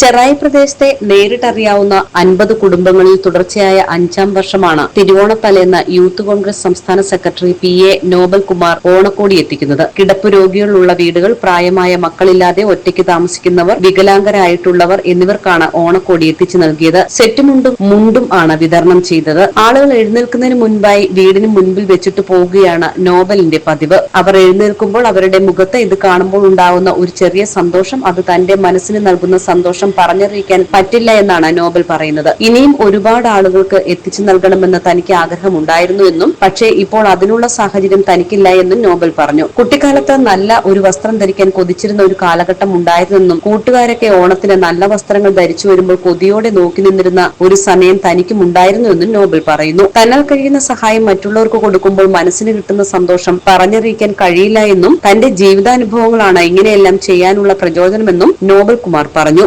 ചെറായി പ്രദേശത്തെ നേരിട്ടറിയാവുന്ന അൻപത് കുടുംബങ്ങളിൽ തുടർച്ചയായ അഞ്ചാം വർഷമാണ് തിരുവോണത്തലേന്ന് യൂത്ത് കോൺഗ്രസ് സംസ്ഥാന secretary P A Nobel Kumar ഓണക്കോടി എത്തിക്കുന്നത്. കിടപ്പ് രോഗികളുള്ള വീടുകൾ പ്രായമായ മക്കളില്ലാതെ ഒറ്റയ്ക്ക് താമസിക്കുന്നവർ വികലാംഗരായിട്ടുള്ളവർ എന്നിവർക്കാണ് ഓണക്കോടി എത്തിച്ചു നൽകിയത്. സെറ്റുമുണ്ടും മുണ്ടും ആണ് വിതരണം ചെയ്തത്. ആളുകൾ എഴുന്നേൽക്കുന്നതിന് മുൻപായി വീടിന് മുൻപിൽ വെച്ചിട്ട് പോവുകയാണ് നോബലിന്റെ പതിവ്. അവർ എഴുന്നേൽക്കുമ്പോൾ അവരുടെ മുഖത്ത് ഇത് കാണുമ്പോൾ ഉണ്ടാവുന്ന ഒരു ചെറിയ സന്തോഷം അത് തന്റെ മനസ്സിന് നൽകുന്ന സന്തോഷം പറഞ്ഞറിയിക്കാൻ പറ്റില്ല എന്നാണ് നോബൽ പറയുന്നത്. ഇനിയും ഒരുപാട് ആളുകൾക്ക് എത്തിച്ചു നൽകണമെന്ന് തനിക്ക് ആഗ്രഹമുണ്ടായിരുന്നു എന്നും പക്ഷേ ഇപ്പോൾ അതിനുള്ള സാഹചര്യം തനിക്കില്ല എന്നും നോബൽ പറഞ്ഞു. കുട്ടിക്കാലത്ത് നല്ല ഒരു വസ്ത്രം ധരിക്കാൻ കൊതിച്ചിരുന്ന ഒരു കാലഘട്ടം ഉണ്ടായിരുന്നെന്നും കൂട്ടുകാരൊക്കെ ഓണത്തിന് നല്ല വസ്ത്രങ്ങൾ ധരിച്ചു വരുമ്പോൾ കൊതിയോടെ നോക്കി നിന്നിരുന്ന ഒരു സമയം തനിക്കും ഉണ്ടായിരുന്നു എന്നും നോബൽ പറയുന്നു. തന്നാൽ കഴിയുന്ന സഹായം മറ്റുള്ളവർക്ക് കൊടുക്കുമ്പോൾ മനസ്സിന് കിട്ടുന്ന സന്തോഷം പറഞ്ഞറിയിക്കാൻ കഴിയില്ല എന്നും തന്റെ ജീവിതാനുഭവങ്ങളാണ് ഇങ്ങനെയെല്ലാം ചെയ്യാനുള്ള പ്രചോദനമെന്നും നോബൽ കുമാർ പറഞ്ഞു.